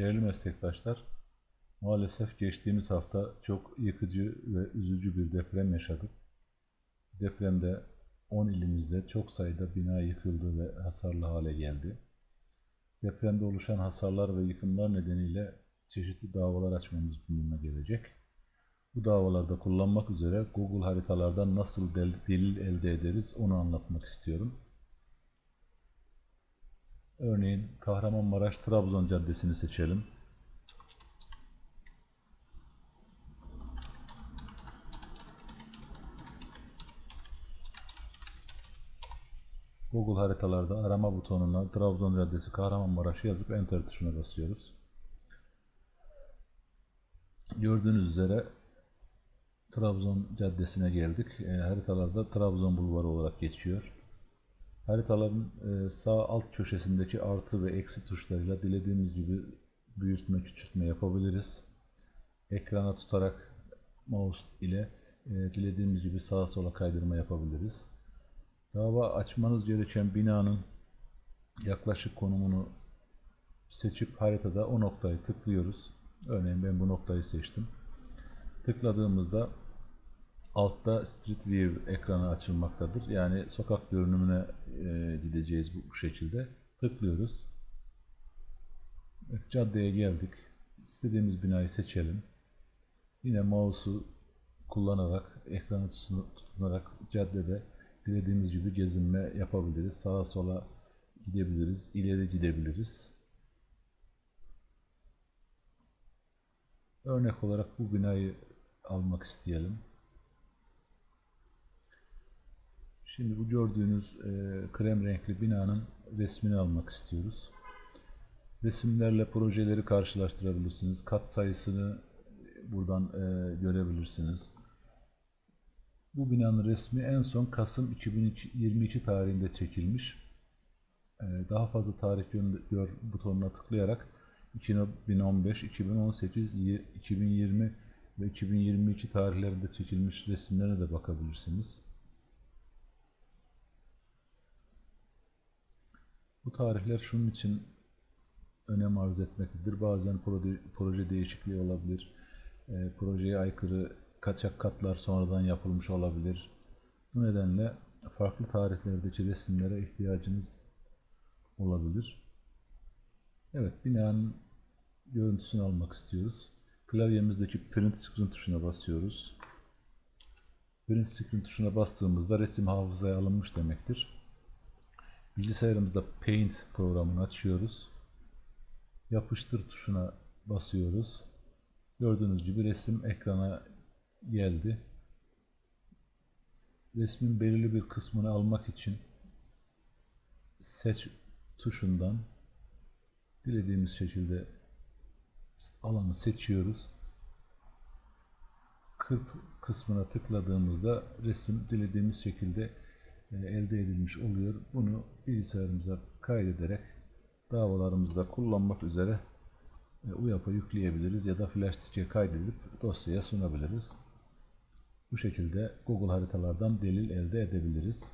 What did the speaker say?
Değerli meslektaşlar, maalesef geçtiğimiz hafta çok yıkıcı ve üzücü bir deprem yaşadık. Depremde 10 ilimizde çok sayıda bina yıkıldı ve hasarlı hale geldi. Depremde oluşan hasarlar ve yıkımlar nedeniyle çeşitli davalar açmamız bulunma gelecek. Bu davalarda kullanmak üzere Google haritalardan nasıl del- delil elde ederiz onu anlatmak istiyorum. Örneğin Kahramanmaraş Trabzon Caddesi'ni seçelim. Google haritalarda arama butonuna Trabzon Caddesi Kahramanmaraş yazıp Enter tuşuna basıyoruz. Gördüğünüz üzere Trabzon Caddesi'ne geldik. E, haritalarda Trabzon Bulvarı olarak geçiyor. Haritaların e, sağ alt köşesindeki artı ve eksi tuşlarıyla dilediğimiz gibi büyütme, küçültme yapabiliriz. Ekrana tutarak mouse ile e, dilediğimiz gibi sağa sola kaydırma yapabiliriz. Dava açmanız gereken binanın yaklaşık konumunu seçip haritada o noktayı tıklıyoruz. Örneğin ben bu noktayı seçtim. Tıkladığımızda altta Street View ekranı açılmaktadır. Yani sokak görünümüne e, gideceğiz bu, bu şekilde. Tıklıyoruz. Caddeye geldik. İstediğimiz binayı seçelim. Yine mouse'u kullanarak, ekranı tutun- tutunarak caddede dilediğimiz gibi gezinme yapabiliriz. Sağa sola gidebiliriz, ileri gidebiliriz. Örnek olarak bu binayı almak isteyelim. Şimdi bu gördüğünüz e, krem renkli binanın resmini almak istiyoruz. Resimlerle projeleri karşılaştırabilirsiniz. Kat sayısını buradan e, görebilirsiniz. Bu binanın resmi en son Kasım 2022 tarihinde çekilmiş. E, daha fazla tarih gö- gör butonuna tıklayarak 2015, 2018, y- 2020 ve 2022 tarihlerinde çekilmiş resimlerine de bakabilirsiniz. Bu tarihler şunun için önem arz etmektedir. Bazen proje, proje değişikliği olabilir. E, projeye aykırı kaçak katlar sonradan yapılmış olabilir. Bu nedenle farklı tarihlerdeki resimlere ihtiyacınız olabilir. Evet, binanın görüntüsünü almak istiyoruz. Klavyemizdeki Print Screen tuşuna basıyoruz. Print Screen tuşuna bastığımızda resim hafızaya alınmış demektir. Bilgisayarımızda Paint programını açıyoruz. Yapıştır tuşuna basıyoruz. Gördüğünüz gibi resim ekrana geldi. Resmin belirli bir kısmını almak için seç tuşundan dilediğimiz şekilde alanı seçiyoruz. Kırp kısmına tıkladığımızda resim dilediğimiz şekilde elde edilmiş oluyor. Bunu bilgisayarımıza kaydederek davalarımızda kullanmak üzere e, UYAP'a yükleyebiliriz ya da flash diske kaydedip dosyaya sunabiliriz. Bu şekilde Google haritalardan delil elde edebiliriz.